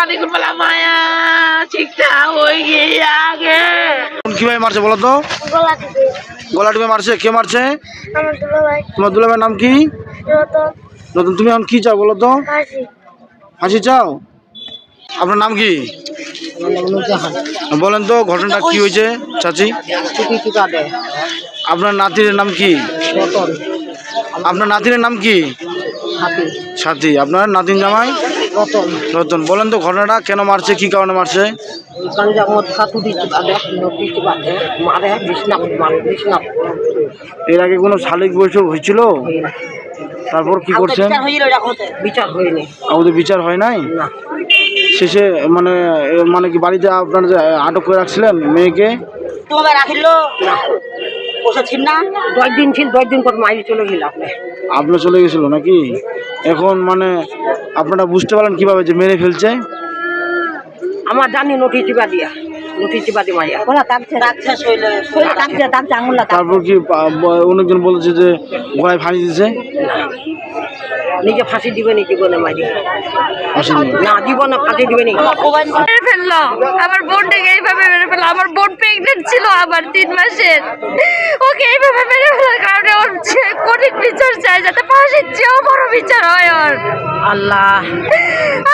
মায়া হয়ে গিয়ে আগে কীভাবে মারছে বলো তো? গলা টিপে মারছে কে মারছে? দুলো তোমার দুলাভাইয়ের নাম কি? নতুন তুমি এখন কি চাও বলো তো? হাসি চাও? আপনার নাম কি? বলেন তো ঘটনাটা কি হয়েছে চাচি? আপনার নাতির নাম কি? আপনার নাতির নাম কি? সাথী আপনার নাতিন জামাই? রতন। বলেন তো ঘটনাটা কেন মারছে কি কারণে মারছে? গাঞ্জা মদ খাতু দিতে পারে দিতে মারে বিছনা মারে বিছনা এর আগে কোনো শালিক বৈঠক হয়েছিল? তারপর কি করছেন? বিচার হয়নি। আমাদের বিচার হয় নাই? শেষে মানে মানে কি বাড়িতে আপনার আটক করে রাখছিলেন মেয়েকে? রাখিল? না। দশ দিন ছিল দশ দিন পর মাইরে চলে গেল আপনি চলে গেছিল নাকি? এখন মানে আপনারা বুঝতে পারলেন কীভাবে যে মেরে ফেলছে? আমার জানি নোটিশ চিপা দিয়া নোটিশ চিপা দিয়ে মারিয়া বলা তাকছে তাকছে শৈলে তাকছে তাকছে আঙুলা তারপর কি অনেকজন বলেছে যে গলায় ফাঁড়ি দিয়েছে নিজে ফাঁসি দিবে নি জীবনে মারি না? জীবনে ফাঁসি দিবে নি। মেরে ফেলল। আমার বোনটাকে এইভাবে মেরে ফেলল। আমার বোন প্রেগনেন্ট ছিল আবার তিন মাসের। ওকে এইভাবে মেরে ফেলার যে কঠিন বিচার চাই যাতে ফাঁসির চেয়েও বড় বিচার হয় ওর। আল্লাহ।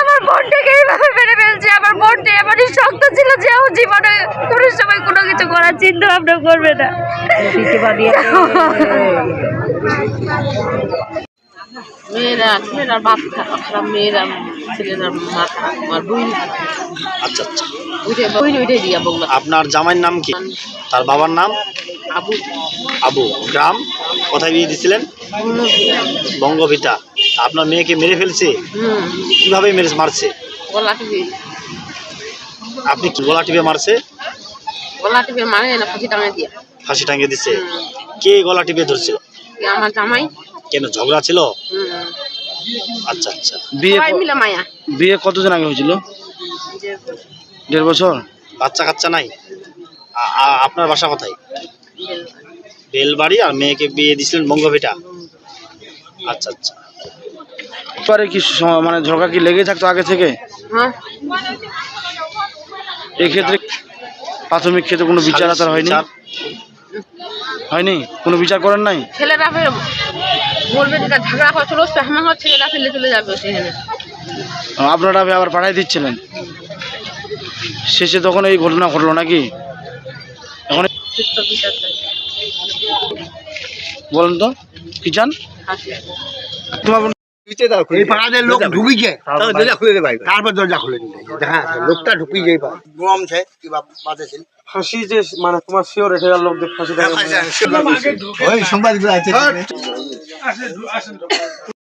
আমার বোনটাকে এইভাবে মেরে ফেলছে আমার বোনটা এমনই শক্ত ছিল যে ও জীবনে কোনো সময় কোনো কিছু করার চিন্তা ভাবনা করবে না। নোটিশ চিপা দিয়ে মেয়েরা ছেলেরা বাপ খারাপ মেয়েরা ছেলেরা মাথা আমার বই আচ্ছা আচ্ছা। দিয়া আপনার জামাইয়ের নাম কি? তার বাবার নাম? আবু। আবু। গ্রাম? কোথায় বিয়ে দিছিলেন বঙ্গভিতা আপনার মেয়েকে মেরে ফেলছে? কীভাবে মেরে মারছে? আপনি কি গলা টিপে মারছে? গলা টিপে মানে না ফাঁসি টাঙে দিয়া। ফাঁসি টাঙিয়ে দিছে? কে গলা টিপে ধরছিল? আমার জামাই। কেন ঝগড়া ছিল? আচ্ছা আচ্ছা। বিয়ে মায়া। বিয়ে কতদিন আগে হয়েছিল? দেড় বছর। বাচ্চা কাচ্চা নাই? আপনার বাসা কোথায়? বেলবাড়ি আর মেয়েকে বিয়ে দিয়েছিলেন বঙ্গভিটা। আচ্ছা আচ্ছা। পরে কি স- মানে ঝগড়া কি লেগে থাকতো আগে থেকে? হ্যাঁ। এক্ষেত্রে প্রাথমিক ক্ষেত্রে কোনো বিচার আচার হয়নি? বিচার? হয়নি? কোনো বিচার করেন নাই? ছেলেরা ফের বলবে যে ঝগড়া আমার ছেলেরা ফেলে চলে যাবে সেখানে। আপনারা আবার পাঠাই দিচ্ছিলেন? শেষে তখন এই ঘটনা ঘটলো নাকি? এখন সুস্থ বিচার চাই। বলেন তো কি চান? তোমার লোক ঢুকিছে। দরজা খুলে দে ভাই। তারপর দরজা খুলে হ্যাঁ লোকটা ঢুকি যাই গম গরম ছে কিবা বাজেছিল। ফাঁসি যে মানে তোমার শিওর এটা লোকদের ফাঁসি ওই সংবাদগুলো আছে